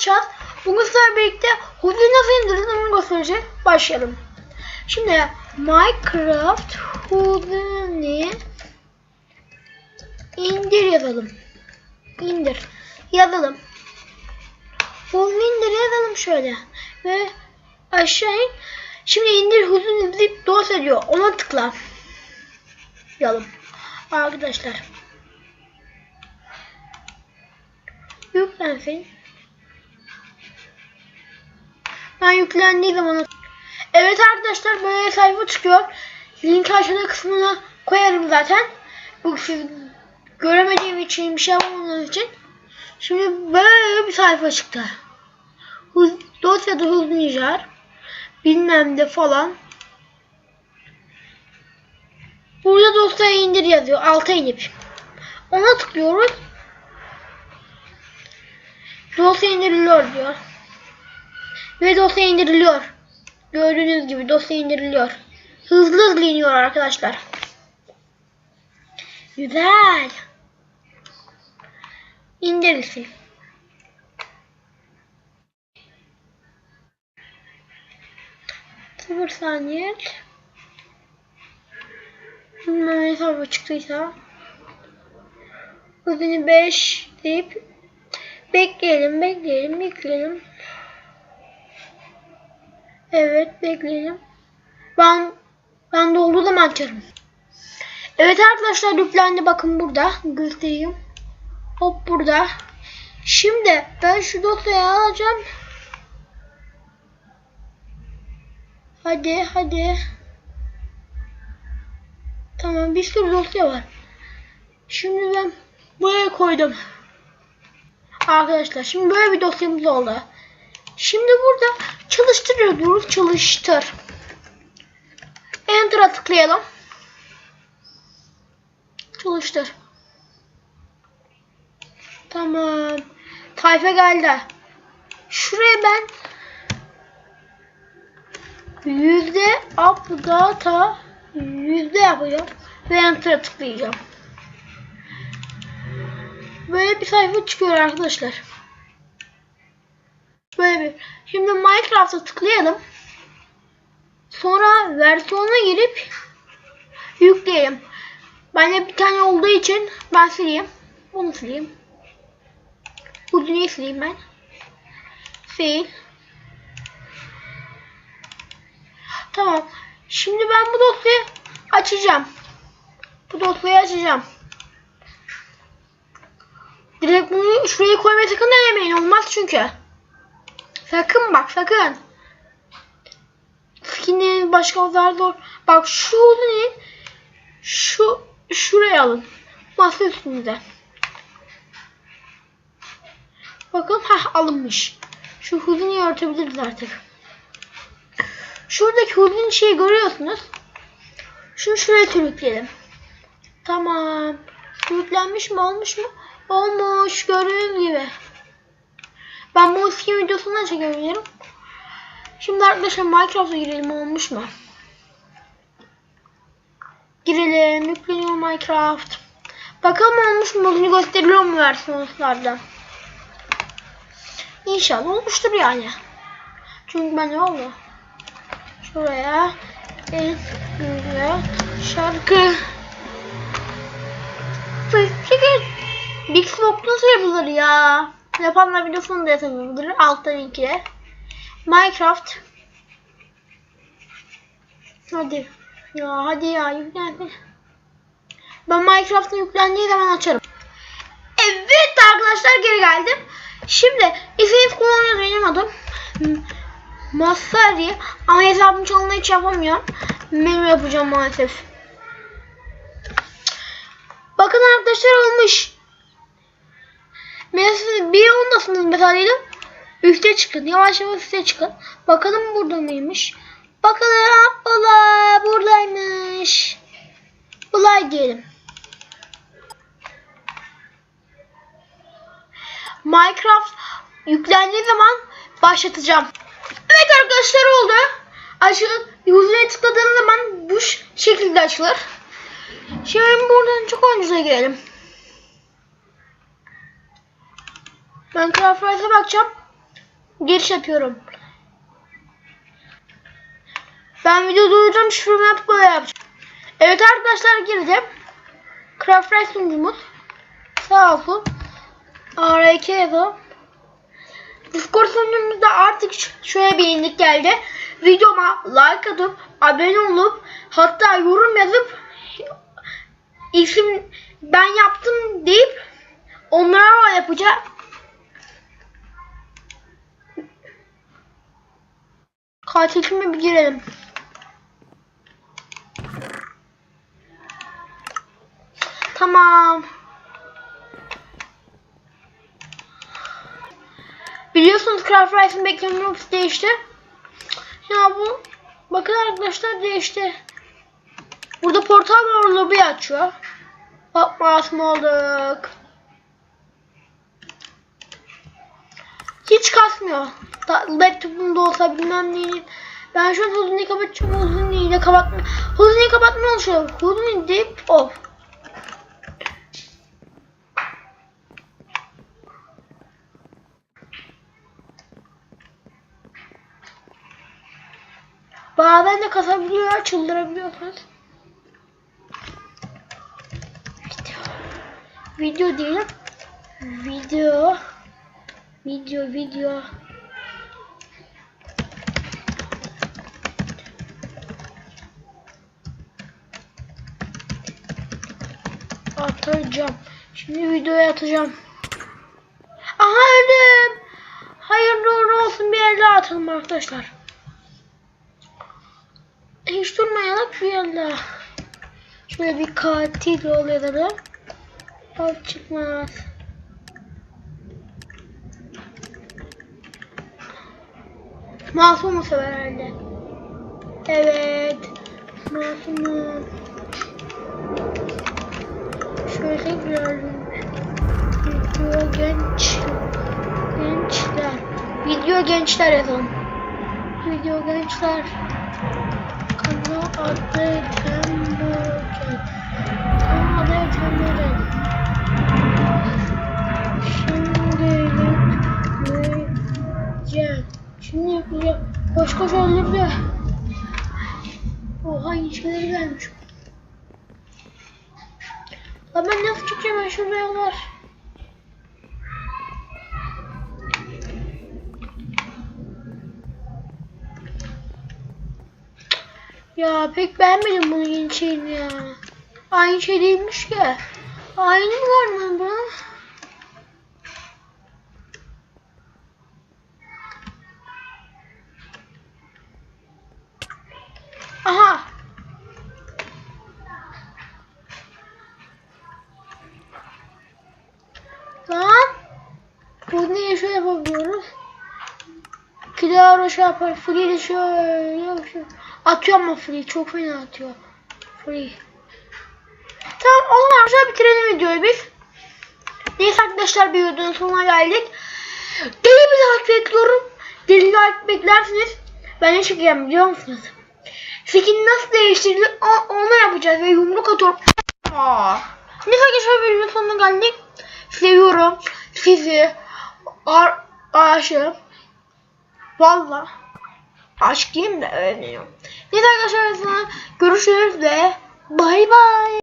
açacağız. Bugün sizlerle birlikte Hoodie'yi nasıl indirdin onu göstereceğim. Başlayalım. Şimdi Minecraft Houdini indir yazalım. İndir. Yazalım. Houdini indir yazalım şöyle. Ve aşağı in. Şimdi indir Houdini zip dosya diyor. Ona tıkla. Yazalım. Arkadaşlar. Yüklensin. Ben yüklendiği zaman Evet arkadaşlar böyle sayfa çıkıyor. Link aşağıda kısmına koyarım zaten. Bu siz göremediğim için bir şey yapmadığım için. Şimdi böyle bir sayfa çıktı. Hız, dosyada hızlıcar. Bilmem de falan. Burada dosyayı indir yazıyor. Alta inip. Ona tıklıyoruz. Dosya indiriliyor diyor. Ve dosya indiriliyor. Gördüğünüz gibi dosya indiriliyor. Hızlı hızlı iniyor arkadaşlar. Güzel. İndirilsin. Sıfır saniye. Bilmem ne sayfa çıktıysa. Hızını 5 deyip bekleyelim bekleyelim bekleyelim. Evet bekleyelim. Ben ben doldu zaman açarım. Evet arkadaşlar yüklendi bakın burada göstereyim. Hop burada. Şimdi ben şu dosyayı alacağım. Hadi hadi. Tamam bir sürü dosya var. Şimdi ben buraya koydum. Arkadaşlar şimdi böyle bir dosyamız oldu. Şimdi burada çalıştırıyoruz. Çalıştır. Enter'a tıklayalım. Çalıştır. Tamam. Tayfa geldi. Şuraya ben yüzde up yüzde yapacağım ve enter'a tıklayacağım. Böyle bir sayfa çıkıyor arkadaşlar. Böyle bir. Şimdi Minecraft'a tıklayalım. Sonra versiyona girip yükleyelim. Bende bir tane olduğu için ben sileyim. Bunu sileyim. Bu dünyayı sileyim ben. Sil. Tamam. Şimdi ben bu dosyayı açacağım. Bu dosyayı açacağım. Direkt bunu şuraya koymaya sakın denemeyin. Olmaz çünkü. Sakın bak sakın. Skinlerin başka zor. Bak şu ne? Şu şuraya alın. Masa üstünüze. Bakın ha alınmış. Şu huzunu örtebiliriz artık. Şuradaki huzun şeyi görüyorsunuz. Şunu şuraya sürükleyelim. Tamam. Sürüklenmiş mi olmuş mu? Olmuş gördüğünüz gibi. Ben bu skin videosundan çekebilirim. Şimdi arkadaşlar Minecraft'a girelim olmuş mu? Girelim yükleniyor Minecraft. Bakalım olmuş mu? Bugün gösteriliyor mu versiyonlarda? İnşallah olmuştur yani. Çünkü ben ne oldu? Şuraya en şarkı. Çekil. Big Smoke nasıl yapılır ya? Yapanlar videosunu da yazabilir. Altta linki. Minecraft. Hadi. Ya hadi ya yüklen. Ben Minecraft'ın yüklendiği zaman açarım. Evet arkadaşlar geri geldim. Şimdi isim kullanıyoruz benim adım. Masari ama hesabım çalındığı hiç yapamıyorum. Benim yapacağım maalesef. Bakın arkadaşlar olmuş. Mesela bir ondasınız mesela diyelim. Üste çıkın. Yavaş yavaş üste çıkın. Bakalım burada mıymış? Bakalım. Ola buradaymış. Bulay diyelim. Minecraft yüklendiği zaman başlatacağım. Evet arkadaşlar oldu. Açıl, yüzüne tıkladığım zaman bu şekilde açılır. Şimdi buradan çok oyuncuya girelim. Ben Craft Rise'a bakacağım. giriş yapıyorum. Ben video duyacağım şifremi yapıp böyle yapacağım. Evet arkadaşlar girdim. Craft Rice sunucumuz. Sağ olsun. ARK yazalım. Discord sunucumuzda artık şöyle bir yenilik geldi. Videoma like atıp abone olup hatta yorum yazıp isim ben yaptım deyip onlara yapacağım. Katilime bir girelim. Tamam. Biliyorsunuz Craft Rice'ın bekleme noktası değişti. Ya bu bakın arkadaşlar değişti. Burada portal var lobi açıyor. Bak masum olduk. Hiç kasmıyor. Laptopumda olsa bilmem neyin. Ben şu an huzunu kapatacağım. İle kapatma. Huzunu kapatma oluşuyor. Huzunu deyip off. Bazen de kasabiliyor, çıldırabiliyorsunuz. Video. Video değil. Video. Video, video. Atacağım. Şimdi videoya atacağım. Aha öldüm. Hayırlı uğurlu olsun bir yerde atalım arkadaşlar. Hiç durmayarak bir yerde. Şöyle bir katil da. Al çıkmaz. Masum mu sever herhalde? Evet. Masumum. Tekrar video genç gençler video gençler yazalım. Video gençler kanal adı Tembocan. Kanal adı Tembocan. Şimdi yükleyeceğim. Şimdi yükleyeceğim. Koş koş öldürdü. Oha iyi şeyler gelmiş. Lan ben nasıl çıkacağım ben şurada var. Ya pek beğenmedim bunu yeni şeyini ya. Aynı şey değilmiş ki. Aynı mı var mı bu? Aha. Lan. Bu niye şöyle yapabiliyoruz? Kilara şey yapar. Free de şöyle. Atıyor ama free. Çok fena atıyor. Free. Tamam o zaman arkadaşlar bitirelim videoyu biz. Neyse arkadaşlar bir videonun sonuna geldik. Deli bir like bekliyorum. Deli like beklersiniz. Ben ne çekeceğim biliyor musunuz? Skin nasıl değiştirilir onu yapacağız ve yumruk atıyorum. Aa. Neyse arkadaşlar videonun sonuna geldik. Seviyorum sizi. Ar aşığım. Valla. Aşk diyeyim de öyle diyorum. Neyse arkadaşlar görüşürüz ve bay bay.